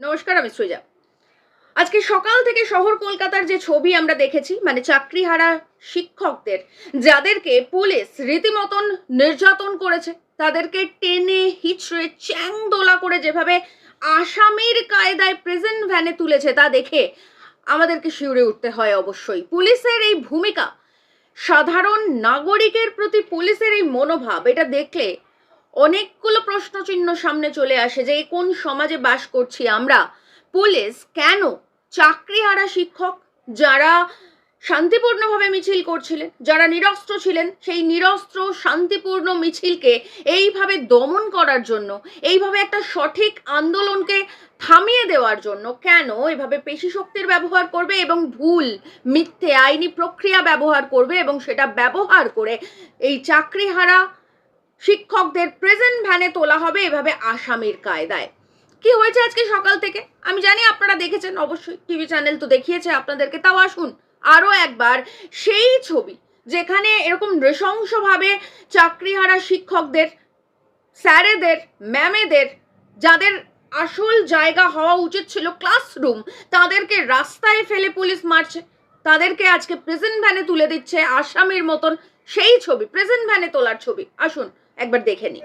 নমস্কার, আমি সৃজা। আজকে সকাল থেকে শহর কলকাতার যে ছবি আমরা দেখেছি মানে চাকরিহারা শিক্ষকদের, যাদেরকে পুলিশ রীতিমতন নির্যাতন করেছে, তাদেরকে টেনে, হিচড়ে চ্যাং দোলা করে যেভাবে আসামির কায়দায় প্রেজেন্ট ভ্যানে তুলেছে, তা দেখে আমাদেরকে শিউরে উঠতে হয় অবশ্যই। পুলিশের এই ভূমিকা, সাধারণ নাগরিকের প্রতি পুলিশের এই মনোভাব, এটা দেখলে অনেকগুলো প্রশ্নচিহ্ন সামনে চলে আসে যে কোন সমাজে বাস করছি আমরা? পুলিশ কেন? চাকরিহারা শিক্ষক যারা শান্তিপূর্ণভাবে মিছিল করছিলেন, যারা নিরস্ত্র ছিলেন, সেই নিরস্ত্র, শান্তিপূর্ণ মিছিলকে এইভাবে দমন করার জন্য, এইভাবে একটা সঠিক আন্দোলনকে থামিয়ে দেওয়ার জন্য কেন এভাবে পেশি শক্তির ব্যবহার করবে এবং ভুল, মিথ্যে আইনি প্রক্রিয়া ব্যবহার করবে এবং সেটা ব্যবহার করে এই চাকরিহারা শিক্ষকদের প্রেজেন্ট ভ্যানে তোলা হবে এভাবে আসামির কায়দায়। কি হয়েছে আজকে সকাল থেকে? আমি জানি আপনারা দেখেছেন, অবশ্যই টিভি চ্যানেল তো দেখিয়েছে আপনাদেরকে। তাও আসুন, আরও একবার সেই ছবি যেখানে এরকম নৃশংসভাবে চাকরিহারা শিক্ষকদের, স্যারেদের, ম্যামেদের, যাদের আসল জায়গা হওয়া উচিত ছিল ক্লাসরুম তাদেরকে রাস্তায় ফেলে পুলিশ মারছে। তাদেরকে আজকে প্রেজেন্ট ভ্যানে তুলে দিচ্ছে আসামির মতন সেই ছবি প্রেজেন্ট ভ্যানে তোলার ছবি। আসুন একবার দেখে নিই।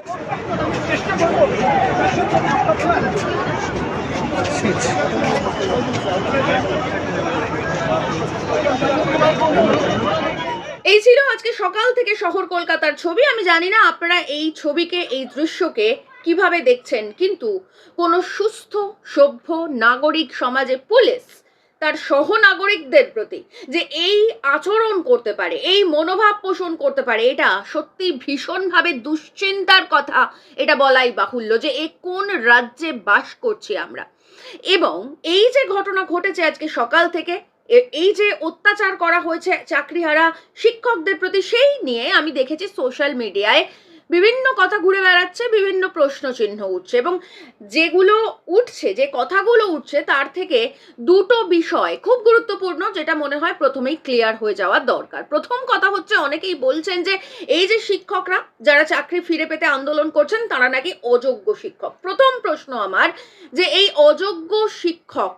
এই ছিল আজকে সকাল থেকে শহর কলকাতার ছবি। আমি জানি না আপনারা এই ছবিকে, এই দৃশ্যকে কীভাবে দেখছেন, কিন্তু কোনো সুস্থ, সভ্য, নাগরিক সমাজে পুলিশ তার সহনাগরিকদের প্রতি যে এই আচরণ করতে পারে, এই মনোভাব পোষণ করতে পারে, এটা সত্যি ভীষণভাবে দুশ্চিন্তার কথা এটা বলাই বাহুল্য যে এ কোন রাজ্যে বাস করছি আমরা। এবং এই যে ঘটনা ঘটেছে আজকে সকাল থেকে এই যে অত্যাচার করা হয়েছে চাকরিহারা শিক্ষকদের প্রতি, সেই নিয়ে আমি দেখেছি সোশ্যাল মিডিয়ায় বিভিন্ন কথা ঘুরে বেড়াচ্ছে, বিভিন্ন প্রশ্ন চিহ্ন উঠছে এবং যেগুলো উঠছে, যে কথাগুলো উঠছে তার থেকে দুটো বিষয় খুব গুরুত্বপূর্ণ যেটা মনে হয় প্রথমেই ক্লিয়ার হয়ে যাওয়া দরকার। প্রথম কথা হচ্ছে অনেকেই বলছেন যে এই যে শিক্ষকরা যারা চাকরি ফিরে পেতে আন্দোলন করছেন তারা নাকি অযোগ্য শিক্ষক। প্রথম প্রশ্ন আমার যে এই অযোগ্য শিক্ষক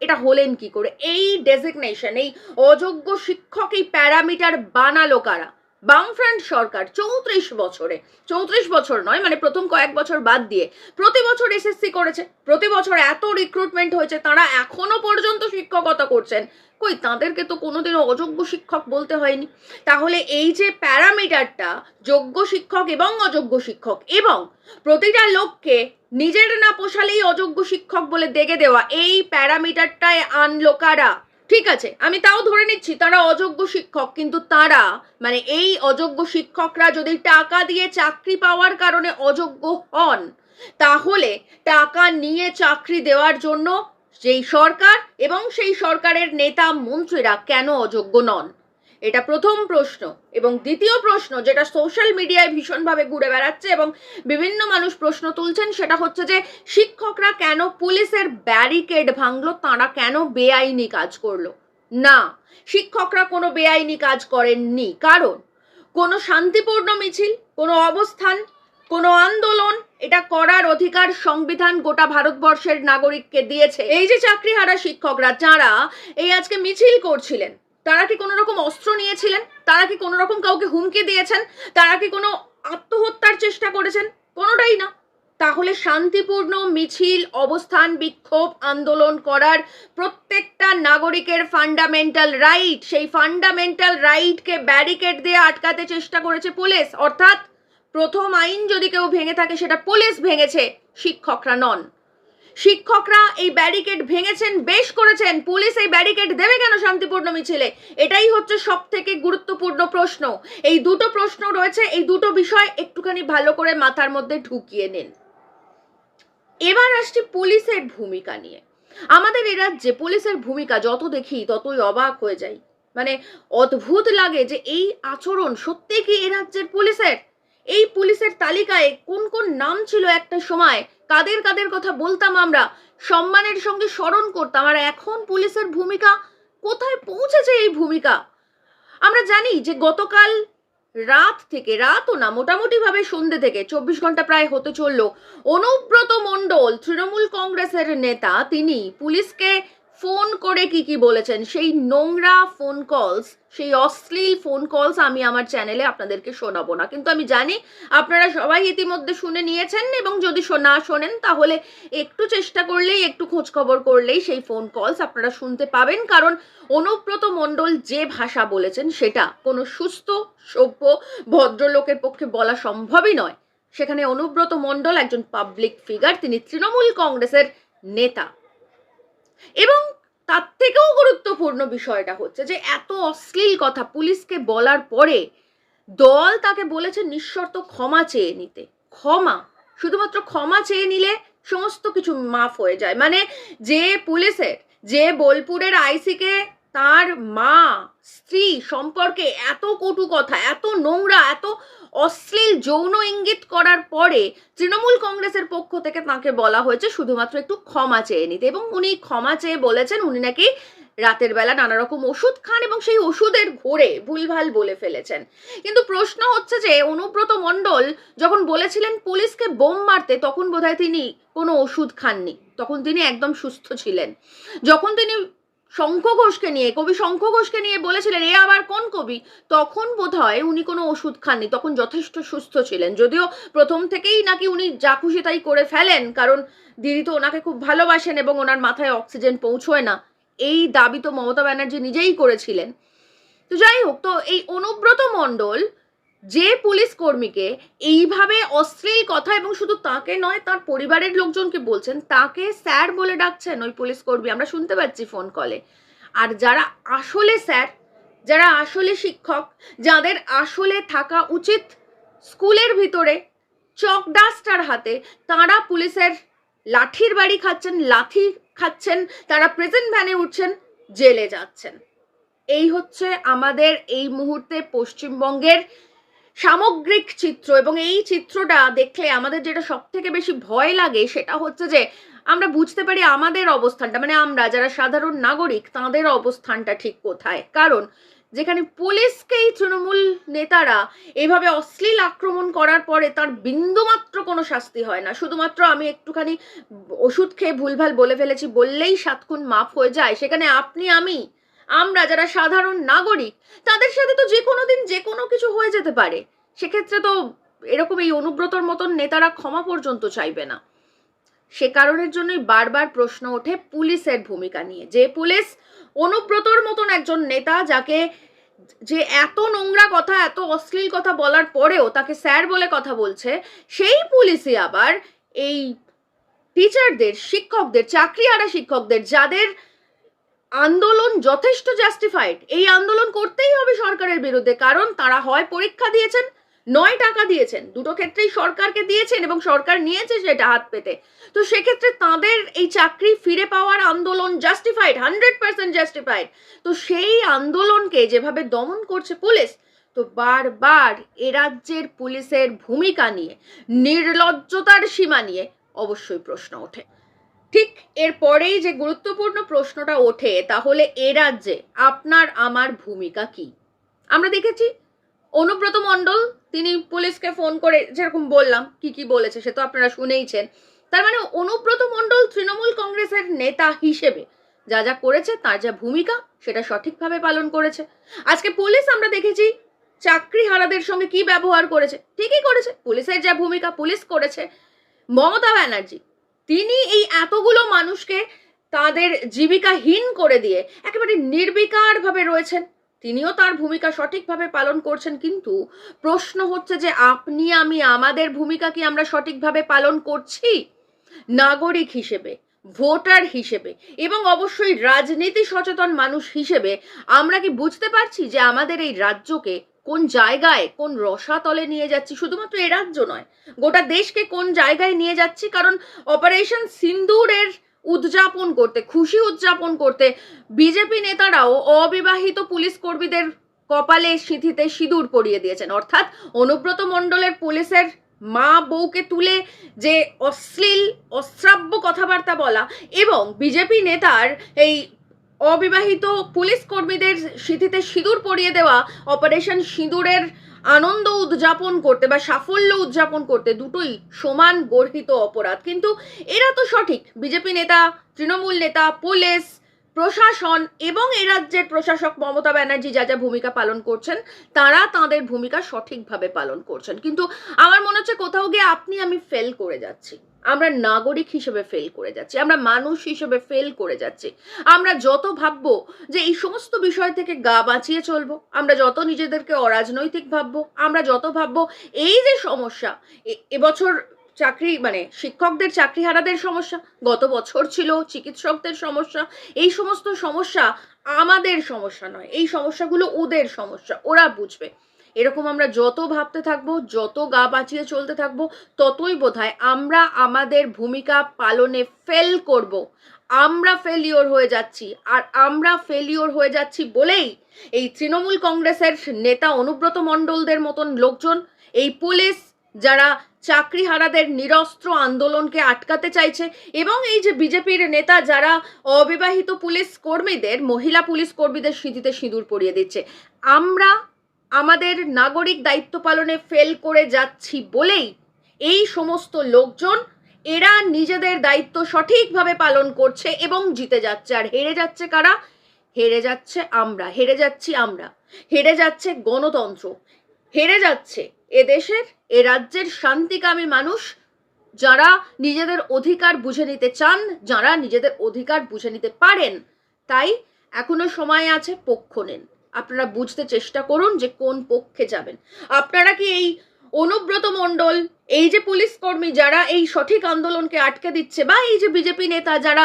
এটা হলেন কি করে? এই ডেজিগনেশন এই অযোগ্য শিক্ষক, এই প্যারামিটার বানালো কারা? বামফ্রন্ট সরকার চৌত্রিশ বছরে, চৌত্রিশ বছর নয় মানে প্রথম কয়েক বছর বাদ দিয়ে প্রতি বছর এসএসসি করেছে, প্রতি বছর এত রিক্রুটমেন্ট হয়েছে, তারা এখনও পর্যন্ত শিক্ষকতা করছেন। কই, তাদেরকে তো কোনোদিনও অযোগ্য শিক্ষক বলতে হয়নি। তাহলে এই যে প্যারামিটারটা, যোগ্য শিক্ষক এবং অযোগ্য শিক্ষক, এবং প্রতিটা লোককে নিজের না পোষালেই অযোগ্য শিক্ষক বলে দেখে দেওয়া, এই প্যারামিটারটায় আনলো কারা ঠিক আছে, আমি তাও ধরে নিচ্ছি তারা অযোগ্য শিক্ষক, কিন্তু তারা মানে এই অযোগ্য শিক্ষকরা যদি টাকা দিয়ে চাকরি পাওয়ার কারণে অযোগ্য হন, তাহলে টাকা নিয়ে চাকরি দেওয়ার জন্য যেই সরকার এবং সেই সরকারের নেতা মন্ত্রীরা কেন অযোগ্য নন? এটা প্রথম প্রশ্ন। এবং দ্বিতীয় প্রশ্ন, যেটা সোশ্যাল মিডিয়ায় ভীষণভাবে ঘুরে বেড়াচ্ছে এবং বিভিন্ন মানুষ প্রশ্ন তুলছেন, সেটা হচ্ছে যে, শিক্ষকরা কেন পুলিশের ব্যারিকেড ভাঙলো? তারা কেন বেআইনি কাজ করল? না, শিক্ষকরা কোনো বেআইনি কাজ করেননি। কারণ, কোনো শান্তিপূর্ণ মিছিল, কোনো অবস্থান, কোনো আন্দোলন, এটা করার অধিকার সংবিধান গোটা ভারতবর্ষের নাগরিককে দিয়েছে। এই যে চাকরিহারা শিক্ষকরা, যারা এই আজকে মিছিল করছিলেন তারা কি কোনো রকম অস্ত্র নিয়েছিলেন? তারা কি কোনো রকম কাউকে হুমকি দিয়েছেন? তারা কি কোনো আত্মহত্যার চেষ্টা করেছেন? কোনোটাই না। তাহলে শান্তিপূর্ণ মিছিল, অবস্থান বিক্ষোভ, আন্দোলন করার প্রত্যেকটা নাগরিকের ফান্ডামেন্টাল রাইট সেই ফান্ডামেন্টাল রাইটকে ব্যারিকেড দিয়ে আটকাতে চেষ্টা করেছে পুলিশ। অর্থাৎ প্রথম আইন যদি কেউ ভেঙে থাকে, সেটা পুলিশ ভেঙেছে, শিক্ষকরা নন। শিক্ষকরা এই ব্যারিকেড ভেঙেছেন, বেশ করেছেন। পুলিশ এই ব্যারিকেড দেবে কেন শান্তিপূর্ণ মিছিলে? এটাই হচ্ছে সব থেকে গুরুত্বপূর্ণ প্রশ্ন। এই দুটো প্রশ্ন রয়েছে, এই দুটো বিষয় একটুখানি ভালো করে মাথার মধ্যে ঢুকিয়ে নিন। এবার আসছি পুলিশের ভূমিকা নিয়ে। আমাদের এ রাজ্যে পুলিশের ভূমিকা যত দেখি, ততই অবাক হয়ে যাই। মানে অদ্ভুত লাগে যে এই আচরণ সত্যি কি এ রাজ্যের পুলিশের? এই পুলিশের তালিকায় কোন কোন নাম ছিল একটা সময়? কাদের কাদের কথা বলতাম আমরা, সম্মানের সঙ্গে স্মরণ করতাম। আর এখন পুলিশের ভূমিকা, কোথায় পৌঁছেছে এই ভূমিকা? আমরা জানি যে গতকাল রাত থেকে, রাতও না, মোটামুটিভাবে সন্ধ্যে থেকে, চব্বিশ ঘণ্টা প্রায় হতে চলল, অনুব্রত মণ্ডল, তৃণমূল কংগ্রেসের নেতা, তিনি পুলিশকে ফোন করে কি কি বলেছেন? সেই নোংরা ফোন কলস সেই অশ্লীল ফোন কলস আমি আমার চ্যানেলে আপনাদেরকে শোনাবো না। কিন্তু আমি জানি আপনারা সবাই ইতিমধ্যে শুনে নিয়েছেন এবং যদি না শোনেন, তাহলে একটু চেষ্টা করলেই, একটু খোঁজ খবর করলেই সেই ফোন কলস আপনারা শুনতে পাবেন। কারণ অনুব্রত মণ্ডল যে ভাষা বলেছেন, সেটা কোনো সুস্থ, সভ্য, ভদ্রলোকের পক্ষে বলা সম্ভবই নয়। সেখানে অনুব্রত মণ্ডল একজন পাবলিক ফিগার তিনি তৃণমূল কংগ্রেসের নেতা। এবং তার থেকেও গুরুত্বপূর্ণ বিষয়টা হচ্ছে যে এত অশ্লীল কথা পুলিশকে বলার পরে দল তাকে বলেছে নিঃশর্ত ক্ষমা চেয়ে নিতে। ক্ষমা, শুধুমাত্র ক্ষমা চেয়ে নিলে সমস্ত কিছু মাফ হয়ে যায়। মানে যে পুলিশের, যে বোলপুরের আইসিকে তার মা, স্ত্রী সম্পর্কে এত কটু কথা, এত নোংরা, এত অশ্লীল যৌন ইঙ্গিত করার পরে তৃণমূল কংগ্রেসের পক্ষ থেকে তাকে বলা হয়েছে শুধুমাত্র একটু ক্ষমা চেয়ে নিতে। এবং উনি ক্ষমা চেয়ে বলেছেন, উনি নাকি রাতের বেলা নানা রকম ওষুধ খান এবং সেই ওষুধের ঘোরে ভুলভাল বলে ফেলেছেন। কিন্তু প্রশ্ন হচ্ছে যে, অনুব্রত মণ্ডল যখন বলেছিলেন পুলিশকে বোম মারতে, তখন বোধহয় তিনি কোনো ওষুধ খাননি। তখন তিনি একদম সুস্থ ছিলেন। যখন তিনি শঙ্খ ঘোষকে নিয়ে, কবি শঙ্খ ঘোষকে নিয়ে বলেছিলেন, এ আবার কোন কবি? তখন বোধ হয় উনি কোনো ওষুধ খাননি, তখন যথেষ্ট সুস্থ ছিলেন। যদিও প্রথম থেকেই নাকি উনি যা খুশি তাই করে ফেলেন, কারণ দিদি তো ওনাকে খুব ভালোবাসেন এবং ওনার মাথায় অক্সিজেন পৌঁছয় না। এই দাবি তো মমতা ব্যানার্জি নিজেই করেছিলেন। তো যাই হোক, তো এই অনুব্রত মণ্ডল যে পুলিশ কর্মীকে এইভাবে অশ্লীল কথা এবং শুধু তাকে নয়, তার পরিবারের লোকজনকে বলছেন, তাকে স্যার বলে ডাকছেন ওই পুলিশ কর্মী। আমরা শুনতে পাচ্ছি ফোন কলে। আর যারা আসলে স্যার, যারা আসলে শিক্ষক, যাদের আসলে থাকা উচিত স্কুলের ভিতরে চক ডাস্টার হাতে, তারা পুলিশের লাঠির বাড়ি খাচ্ছেন, লাঠি খাচ্ছেন, তারা প্রেজেন্ট ভ্যানে উঠছেন, জেলে যাচ্ছেন। এই হচ্ছে আমাদের এই মুহূর্তে পশ্চিমবঙ্গের সামগ্রিক চিত্র এবং এই চিত্রটা দেখলে আমাদের যেটা সব থেকে বেশি ভয় লাগে সেটা হচ্ছে যে আমরা বুঝতে পারি আমাদের অবস্থানটা মানে আমরা যারা সাধারণ নাগরিক তাদের অবস্থানটা ঠিক কোথায়। কারণ যেখানে পুলিশকেই তৃণমূল নেতারা এভাবে অশ্লীল আক্রমণ করার পরে তার বিন্দুমাত্র কোনো শাস্তি হয় না। শুধুমাত্র আমি একটুখানি ওষুধ খেয়ে ভুলভাল বলে ফেলেছি, বললেই সাতক্ষণ মাফ হয়ে যায়, সেখানে আপনি, আমি আমরা যারা সাধারণ নাগরিক, তাদের সাথে তো যে কোনো দিন যে কোনো কিছু হয়ে যেতে পারে। সেক্ষেত্রে তো এরকম এই অনুব্রতর মতন নেতারা ক্ষমা পর্যন্ত চাইবে না। সে কারণের জন্যই বারবার প্রশ্ন ওঠে পুলিশের ভূমিকা নিয়ে। যে পুলিশ অনুব্রতর মতন একজন নেতা যাকে যে এত নোংরা কথা, এত অশ্লীল কথা বলার পরেও তাকে স্যার বলে কথা বলছে, সেই পুলিশই আবার এই টিচারদের, শিক্ষকদের চাকরি চাকরিহারা শিক্ষকদের, যাদের আন্দোলন যথেষ্ট জাস্টিফাইড এই আন্দোলন করতেই হবে সরকারের বিরুদ্ধে, কারণ তারা হয় পরীক্ষা দিয়েছেন, নয় টাকা দিয়েছেন। দুটো ক্ষেত্রেই সরকারকে দিয়েছেন এবং সরকার নিয়েছে সেটা হাত পেতে। তো সেক্ষেত্রে তাদের এই চাকরি ফিরে পাওয়ার আন্দোলন জাস্টিফাইড হান্ড্রেড পার্সেন্ট জাস্টিফাইড তো সেই আন্দোলনকে যেভাবে দমন করছে পুলিশ, তো বারবার এ রাজ্যের পুলিশের ভূমিকা নিয়ে, নির্লজ্জতার সীমা নিয়ে অবশ্যই প্রশ্ন ওঠে। ঠিক এরপরেই যে গুরুত্বপূর্ণ প্রশ্নটা ওঠে, তাহলে এ রাজ্যে আপনার আমার ভূমিকা কি? আমরা দেখেছি অনুব্রত মণ্ডল, তিনি পুলিশকে ফোন করে যেরকম বললাম, কি কি বলেছে সে তো আপনারা শুনেইছেন। তার মানে অনুব্রত মণ্ডল তৃণমূল কংগ্রেসের নেতা হিসেবে যা যা করেছে, তার যা ভূমিকা, সেটা সঠিকভাবে পালন করেছে। আজকে পুলিশ আমরা দেখেছি চাকরি হারাদের সঙ্গে কি ব্যবহার করেছে, ঠিকই করেছে। পুলিশের যা ভূমিকা, পুলিশ করেছে। মমতা ব্যানার্জি তিনি এই এতগুলো মানুষকে তাদের জীবিকাহীন করে দিয়ে একেবারে নির্বিকারভাবে রয়েছেন। তিনিও তার ভূমিকা সঠিকভাবে পালন করছেন, কিন্তু প্রশ্ন হচ্ছে যে আপনি, আমি, আমাদের ভূমিকা কি আমরা সঠিকভাবে পালন করছি? নাগরিক হিসেবে, ভোটার হিসেবে এবং অবশ্যই রাজনীতি সচেতন মানুষ হিসেবে আমরা কি বুঝতে পারছি যে আমাদের এই রাজ্যকে কোন জায়গায় কোন রসাতলে নিয়ে যাচ্ছি? শুধুমাত্র এ রাজ্য নয়, গোটা দেশকে কোন জায়গায় নিয়ে যাচ্ছি? কারণ অপারেশন সিন্দুরের উদযাপন করতে, খুশি উদযাপন করতে বিজেপি নেতারাও অবিবাহিত পুলিশ কর্মীদের কপালে সিঁথিতে সিঁদুর পরিয়ে দিয়েছেন। অর্থাৎ অনুব্রত মণ্ডলের পুলিশের মা বউকে তুলে যে অশ্লীল, অশ্রাব্য কথাবার্তা বলা এবং বিজেপি নেতার এই অবিবাহিত পুলিশ কর্মীদের সিঁথিতে সিঁদুর পরিয়ে দেওয়া অপারেশন সিঁদুরের আনন্দ উদযাপন করতে বা সাফল্য উদযাপন করতে দুটোই সমান গর্হিত অপরাধ। কিন্তু এরা তো সঠিক। বিজেপি নেতা, তৃণমূল নেতা, পুলিশ, প্রশাসন এবং এ রাজ্যের প্রশাসক মমতা ব্যানার্জি যা যা ভূমিকা পালন করছেন, তারা তাদের ভূমিকা সঠিকভাবে পালন করছেন। কিন্তু আমার মনে হচ্ছে কোথাও গিয়ে আপনি আমি ফেল করে যাচ্ছি। আমরা নাগরিক হিসেবে ফেল করে যাচ্ছি, আমরা মানুষ হিসেবে ফেল করে যাচ্ছি। আমরা যত ভাববো যে এই সমস্ত বিষয় থেকে গা বাঁচিয়ে চলবো, আমরা যত নিজেদেরকে অরাজনৈতিক ভাববো, আমরা যত ভাববো এই যে সমস্যা এবছর চাকরি মানে শিক্ষকদের, চাকরিহারাদের সমস্যা, গত বছর ছিল চিকিৎসকদের সমস্যা, এই সমস্ত সমস্যা আমাদের সমস্যা নয়, এই সমস্যাগুলো ওদের সমস্যা, ওরা বুঝবে। এরকম আমরা যত ভাবতে থাকব, যত গা বাঁচিয়ে চলতে থাকব, ততই বোধহয় আমরা আমাদের ভূমিকা পালনে ফেল করব। আমরা ফেলিওর হয়ে যাচ্ছি আর আমরা ফেলিওর হয়ে যাচ্ছি বলেই এই তৃণমূল কংগ্রেসের নেতা অনুব্রত মণ্ডলদের মতন লোকজন, এই পুলিশ যারা চাকরিহারাদের নিরস্ত্র আন্দোলনকে আটকাতে চাইছে এবং এই যে বিজেপির নেতা যারা অবিবাহিত পুলিশ কর্মীদের, মহিলা পুলিশ কর্মীদের সিঁথিতে সিঁদুর পরিয়ে দিচ্ছে, আমরা আমাদের নাগরিক দায়িত্ব পালনে ফেল করে যাচ্ছি বলেই এই সমস্ত লোকজন, এরা নিজেদের দায়িত্ব সঠিকভাবে পালন করছে এবং জিতে যাচ্ছে। আর হেরে যাচ্ছে কারা? হেরে যাচ্ছে আমরা। হেরে যাচ্ছি আমরা। হেরে যাচ্ছে গণতন্ত্র। হেরে যাচ্ছে এদেশের এ রাজ্যের শান্তিকামী মানুষ যারা নিজেদের অধিকার বুঝে নিতে চান, যারা নিজেদের অধিকার বুঝে নিতে পারেন। তাই এখনও সময় আছে পক্ষ নেন। আপনারা বুঝতে চেষ্টা করুন যে কোন পক্ষে যাবেন। আপনারা কি এই অনুব্রত মণ্ডল, এই যে পুলিশ কর্মী যারা এই সঠিক আন্দোলনকে আটকে দিচ্ছে বা এই যে বিজেপি নেতা যারা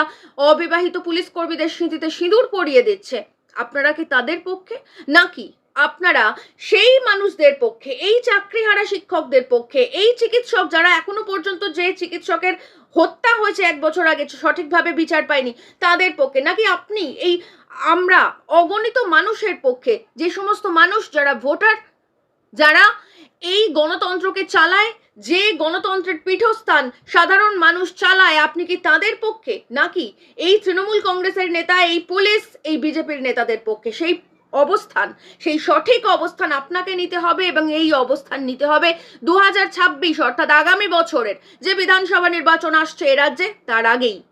অবিবাহিত পুলিশ কর্মীদের স্মৃতিতে সিঁদুর পরিয়ে দিচ্ছে, আপনারা কি তাদের পক্ষে? নাকি আপনারা সেই মানুষদের পক্ষে, এই চাকরিহারা শিক্ষকদের পক্ষে, এই চিকিৎসক যারা এখনও পর্যন্ত যে চিকিৎসকের হত্যা হয়েছে এক বছর আগে, সঠিকভাবে বিচার পায়নি, তাদের পক্ষে? নাকি আপনি এই আমরা অগণিত মানুষের পক্ষে, যে সমস্ত মানুষ যারা ভোটার, যারা এই গণতন্ত্রকে চালায়, যে গণতন্ত্রের পীঠস্থান সাধারণ মানুষ চালায়, আপনি কি তাদের পক্ষে? নাকি এই তৃণমূল কংগ্রেসের নেতা, এই পুলিশ, এই বিজেপির নেতাদের পক্ষে? সেই অবস্থান, সেই সঠিক অবস্থান আপনাকে নিতে হবে এবং এই অবস্থান নিতে হবে দু হাজার ছাব্বিশ, অর্থাৎ আগামী বছরের যে বিধানসভা নির্বাচন আসছে এ রাজ্যে, তার আগেই।